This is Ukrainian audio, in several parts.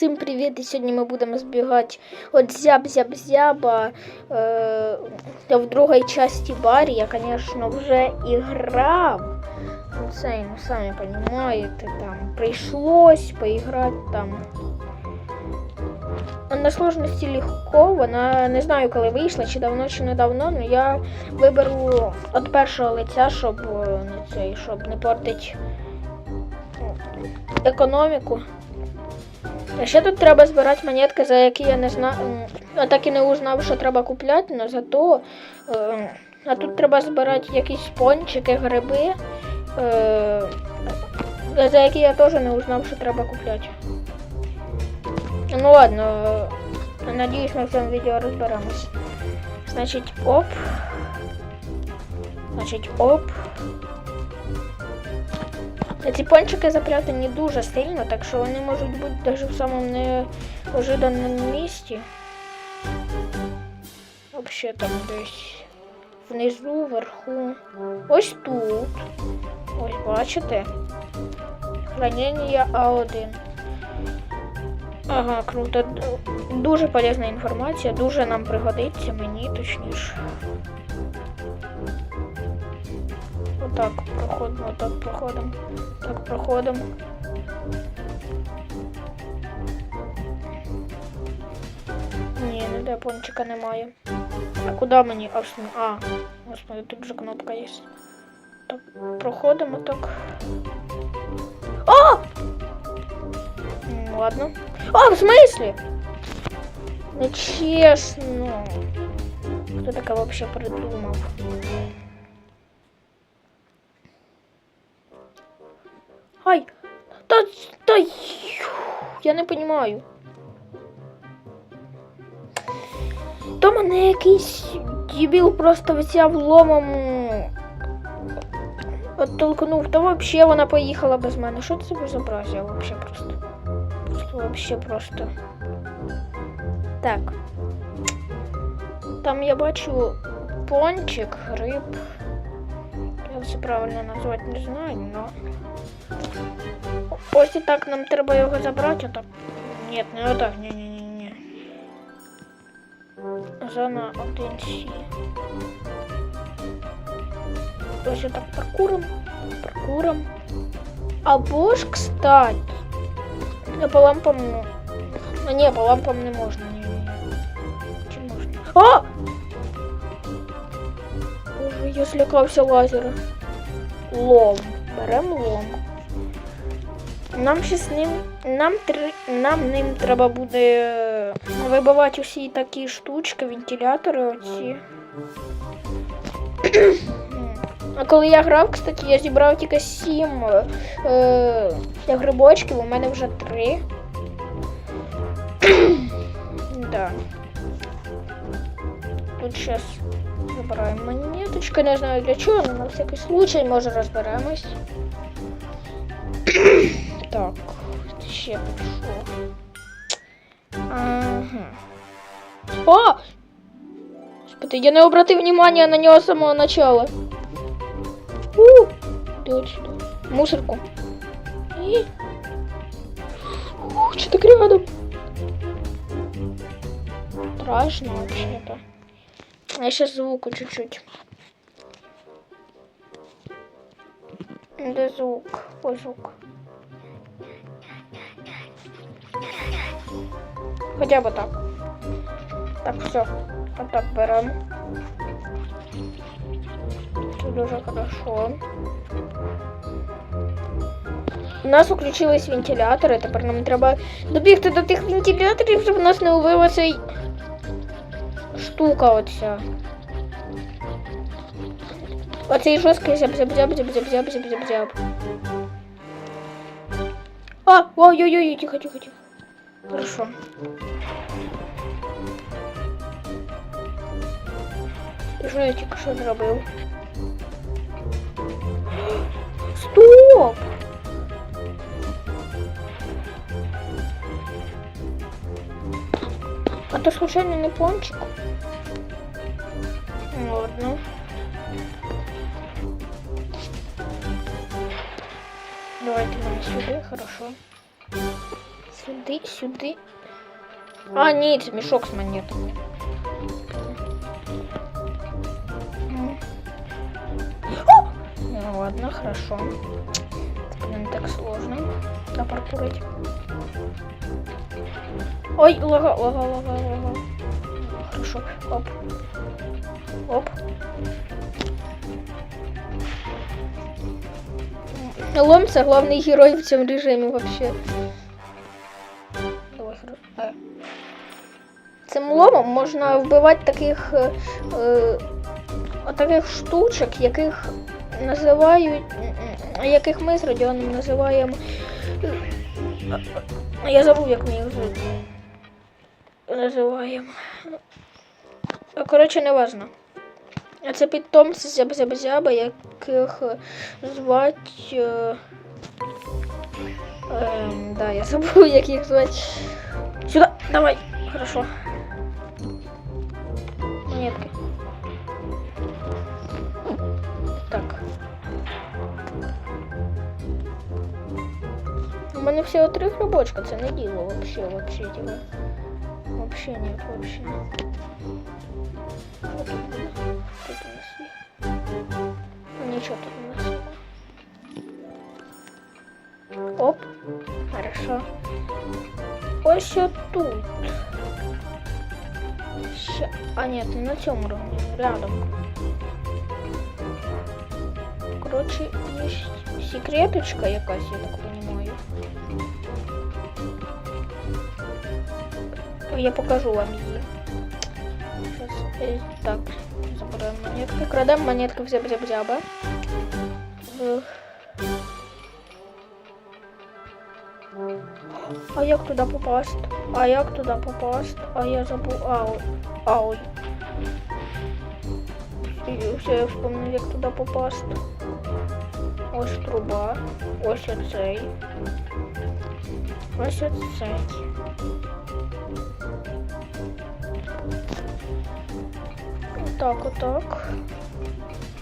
всім привіт! І сьогодні ми будемо збігати от зяб-зяб-зяба е, в другій часті барі. Я, звісно, вже і грав. Ну, Це, ну, самі розумієте, там прийшлось поіграти там. На сложності легко, вона не знаю, коли вийшла, чи давно, чи недавно, але я виберу від першого лиця, щоб не цей, щоб не портити економіку. А ще тут треба збирати монетки, за які я не знаю. Так і не узнав, що треба купляти, але зато. Е, а тут треба збирати якісь пончики, гриби, е, за які я теж не узнав, що треба купляти. Ну ладно, е, надіюсь, ми в цьому відео розберемось. Значить, оп. Значить, оп. Ці пончики запрятані дуже сильно, так що вони можуть бути навіть в самому неожиданому місці. Взагалі там десь внизу, вверху. Ось тут. Ось бачите. Хранення А1. Ага, круто. Дуже полезна інформація, дуже нам пригодиться, мені точніше. Отак проходимо, отак проходимо, так проходимо. Ні, ніде пончика немає. А куди мені? А, в смі- а, господи, тут же кнопка є. Так, проходимо так. А! М, Ладно. А, в смысле? Нечестно. Кто таке вообще придумав? Ай! Та, та, я не понимаю. То мене якийсь дебіл просто взяв ломом. Оттолкнув, то вообще вона поїхала без мене. Що це безобразие вообще просто? Просто вообще просто. Так. Там я бачу пончик, гриб. Я все правильно назвати не знаю, но. Ось і так нам треба його забрати, отак. Ні, не отак, ні, ні, ні, ні. Зона 1С. Ось отак паркуром, паркуром. Або ж, кстати, не по лампам. А ні, по лампам не можна. Ні, ні, ні. Чи можна? А! Боже, я злякався лазера. Лом. Беремо лом. Нам ще з ним. Нам три. Нам ним треба буде е, вибивати усі такі штучки, вентилятори оці. А коли я грав, кстати, я зібрав тільки сім е, грибочків, у мене вже три. да. Тут сейчас забираємо монеточку, не знаю для чого, але на всякий случай, може розберемось. так, ще пішов. Ага. О! Господи, я не обратив внимания на нього з самого начала. У! Сюда. Мусорку. И... Ух, что так рядом? Страшно вообще-то. Я сейчас звуку чуть-чуть. Где звук? Ой, звук. Хотя бы так. Так, все. Отак беремо. Це дуже хорошо. У нас включились вентилятори, Это нам треба добігти до тих вентиляторів, щоб у нас не убилася штука вот вся. Вот эти оця. Оцей жорсткий зяб-зяб-зяб-зяб-зяб-зяб-зяб. А, ой-ой-ой, тихо, тихо, тихо. Хорошо. І що я тільки що зробив? Стоп! А то случайно не пончик? Ладно. Давайте нам сюда, хорошо Сюди, сюди. А, ні, це мішок з монетами. М. О! Ну ладно, хорошо. Это не так сложно напаркурить. Ой, лага, лага, лага, лага. Хорошо. Оп. Оп. Лом це главний герой в цьому режимі вообще. Цим ломом можна вбивати таких, е, е, таких штучок, яких називають, яких ми з Родіоном називаємо. е, Я забув, як ми їх називаємо. Коротше, не важно. А це питомці зяба-зяба-зяба, яких е. Е... Ем, да, я забув, як їх звать. Сюди, давай. Хорошо. Монетки. Так. У мене всього три грибочка, це не діло вообще, вообще діло. Вообще нет, вообще нет. Вот тут, у нас- тут у нас є. Нічого тут у нас нема. Оп. Хорошо. Ось тут. Ще... А нет, не на цьому уровні, рядом. Короче, є секреточка якась, я так понимаю. Я покажу вам її. Щас, е, так, забираємо монетки. Крадемо монетки в зяб-зяб-зяба. Е. А як туди попасть? А як туди попасть? А я забув. Ау. Ау. Все, я вспомнив, як туди попасть. Ось труба. Ось оцей. Ось оцей. Отак, отак.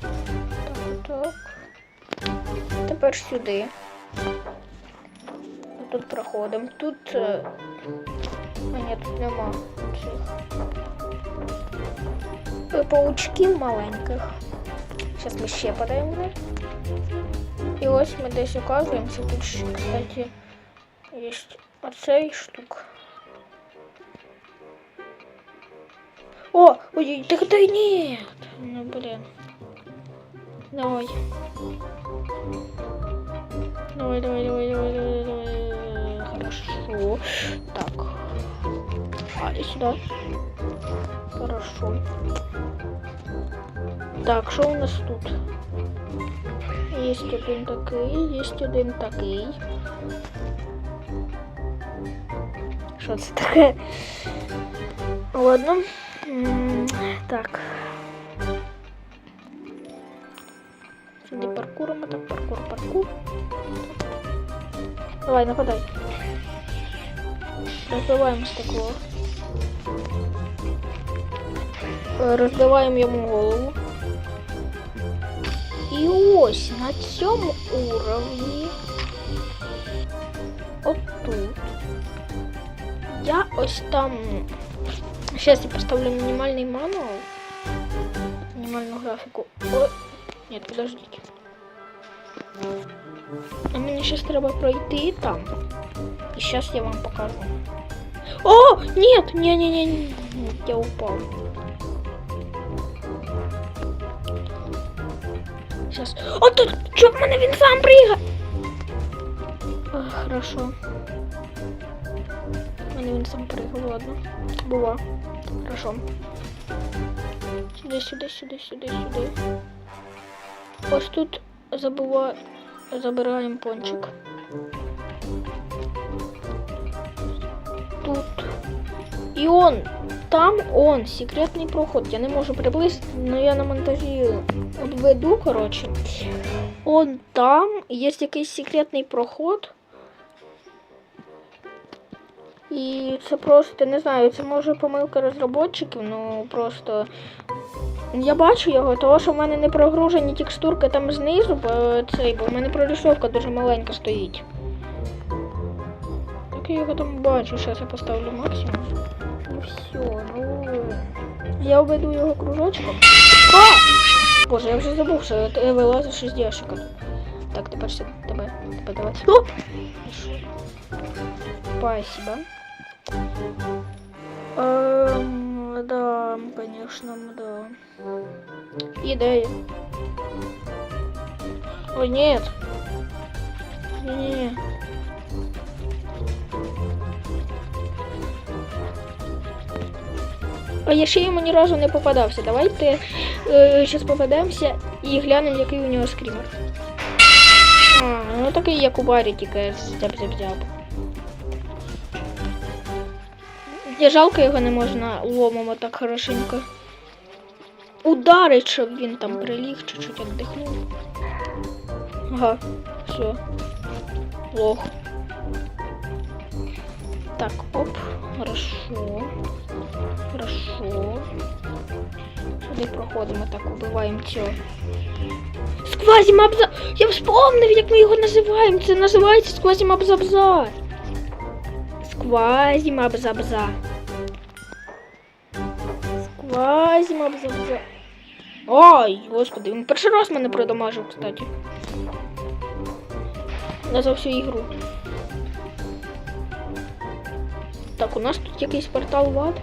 Так, отак. Тепер сюди. Тут проходимо. Тут. е, А ні, тут нема цих. Е, Паучків маленьких. Зараз ми ще подаємо. в них. І ось ми десь оказуємося. Тут ще, кстати, є оцей штук. О, ой, так да нет. Ну, блин. Давай. Давай, давай, давай, давай, давай, давай. Так. А, и сюда. Хорошо. Так, что у нас тут? Есть один такий, есть один такий. Що це таке? Ладно. Так. Сюди паркуримо, так, паркур, паркур. Давай, нападай. Розбиваємо стекло. Е, Розбиваємо йому голову. І ось на цьому уровні. Отут. Я ось там. Сейчас я поставлю минимальный мануал. Минимальную графику. О, нет, подождите. А мені сейчас треба пройти там. И сейчас я вам покажу. О, нет, не, не, не, не, я упал. Сейчас. О, тут, чё, в мене він сам пригає? А, хорошо. В мене він сам пригав, ладно. Бува. Хорошо. Сюди, сюди, сюди, сюди, сюди. Ось тут забува... забираємо пончик. Он. Там он, секретний проход. Я не можу приблизити, але я на монтажі обведу, коротше. Он там є якийсь секретний проход. І це просто, не знаю, це може помилка розробників, ну просто. Я бачу його, того що в мене не прогружені текстурки там знизу, бо цей, бо в мене прорисовка дуже маленька стоїть. Так я його там бачу. Зараз я поставлю максимум. І все, ну. Я обведу його кружочком. А! Боже, я вже забув, що ти вилазиш із ящика. Так, тепер все, тебе, тебе давай. О! Пішов. Спасибо. Эм, да, конечно, да. Идея. Ой, нет. Не-не-не. А я ще йому ні разу не попадався. Давайте е, попадемося і глянемо, який у нього скрімер. А, ну такий як у барі, тільки зяб-зяб-зяб. Я жалко його не можна ломом так хорошенько. Ударить, щоб він там приліг, чуть-чуть віддихнув. Ага, все. Лох. Так, оп, хорошо. Хорошо. Сюди проходимо, так, убиваємо цього. Сквазімабза! Я вспомнив, як ми його називаємо. Це називається сквазімабзабза. Сквазімабзабза. Сквазімабзабза. Ой, господи, він перший раз мене продамажив, кстати. Не за всю ігру. Так, у нас тут якийсь портал в ад.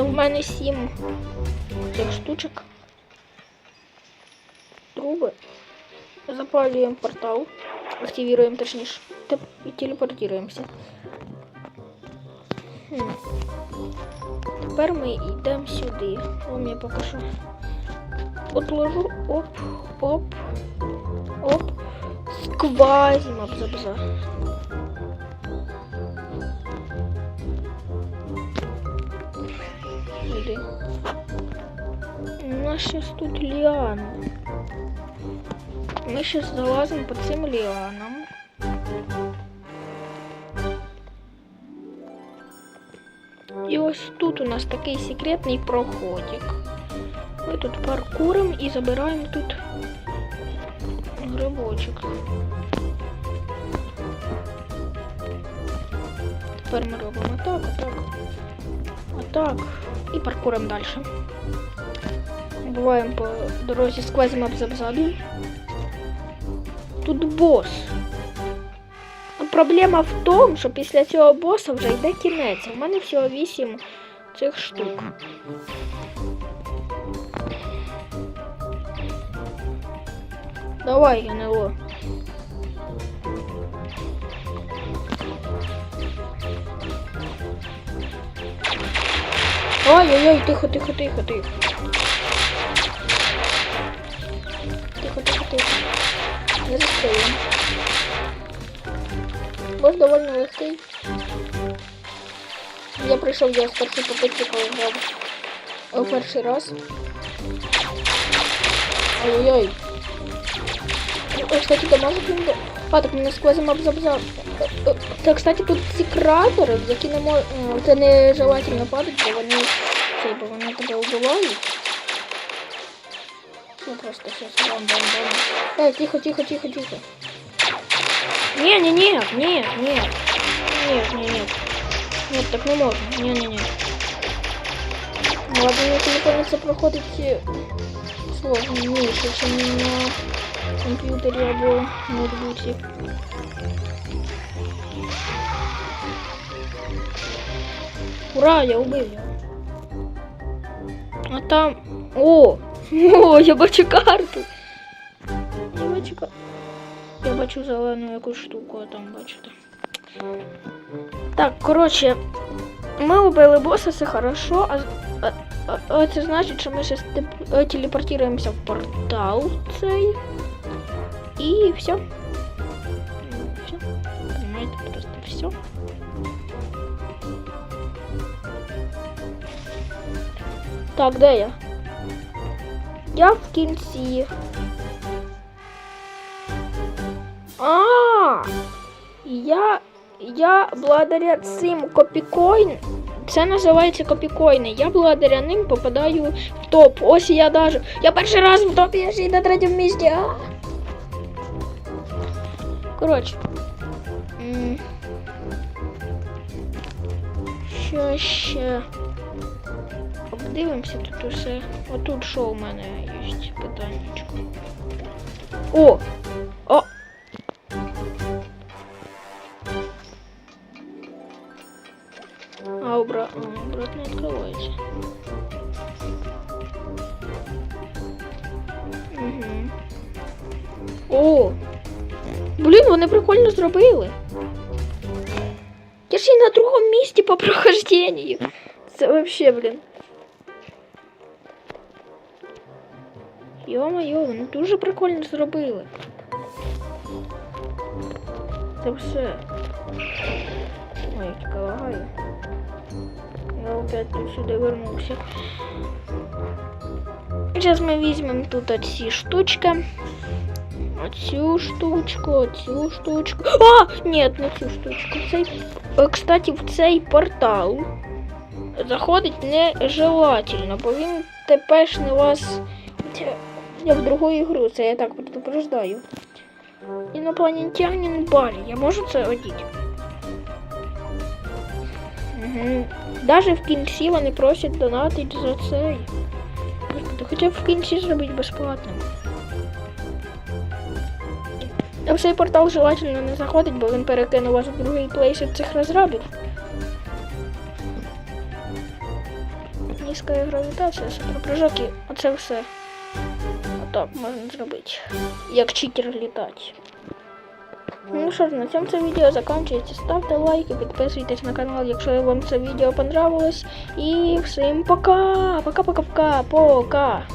У мене сім цих штучок. Труби. Запалюємо портал. Активируем, точніше. І телепортуємося. Хм. Тепер ми йдемо сюди. Вам я покажу. Отложу. Оп, оп, оп. Сквазим абзабза. Сюди. У нас сейчас тут лиана. Мы сейчас залазим по цим лианам. І ось тут у нас такий секретний проходик. Ми тут паркурим і забираємо тут грибочок. Тепер ми робимо так, отак, отак. І паркурим далі. Буваємо по дорозі сквозимо абзабзабі. Тут бос. Проблема в тому, що після цього боса вже йде кінець. У мене всього 8 цих штук. Давай, НЛО. Ой-ой-ой, тихо, тихо, тихо, тихо. Тихо, тихо, тихо. Не застрелим. Бос довольно легкий. Я прийшов я з першої попитки, коли грав о, перший раз. Ой-ой-ой. Ой, кстати, дамажик він... до- А, так мене сквозимо абзабза. Так, кстати, тут ці кратери, в які не можна... Це не желательно падати, бо вони... Це, бо вони тебе вбивають. Ну, просто сейчас бам-бам-бам. Эй, тихо, тихо, тихо, тихо. Не, не, нет, нет, нет. Нет, нет, нет. Нет, так не можно. Не, не, не. Ладно, на телефоне це проходить е, сложніше, ніж на комп'ютері або ноутбуці. Ура, я убив його. А там. О! О, я бачу карту. Я бачу карту. Я бачу зелену якусь штуку, а там бачите. Так, коротше, ми убили боса, все хорошо, а, а, а, а це значить, що ми зараз телепортуємося в портал цей. І. Все. Так, де я? Я в кінці. А, я, я благодаря цим копікойн. Це називається копікойни. Я благодаря ним попадаю в топ. Ось я даже. Я перший раз в топі, я ще й на третьому місці. А! Коротше. Що ще обдивимося тут усе. Отут що у мене є питаннячко. О! О! А, обра... а, обратно открывается. Угу. О! Блін, вони прикольно зробили. Я ж і на другому місці по прохождению. Це вообще, блін. Йо-моє, вони дуже прикольно зробили. Це все. Ой, тільки лагаю. Я опять тут сюди вернувся. Зараз ми візьмемо тут оці штучки. Оцю штучку, оцю штучку. А! Ні, не цю штучку. Цей, е, кстати, в цей портал заходить нежелательно, бо він тепешне вас я в другу ігру, це я так предупреждаю. Інопланетянин Балі, я можу це одіти? Угу. Даже в кінці вони просять донатить за цей. Господи, хоча б в кінці зробити безплатним. А в цей портал желательно не заходить, бо він перекине вас в другий плейс від цих розрабів. Низька гравітація, суперпрыжок і оце все. Отак можна зробити. Як читер літати. Ну що ж, на цьому це відео закінчується. Ставте лайки, підписуйтесь на канал, якщо вам це відео понравилось. І всім пока! Пока-пока-пока! Пока!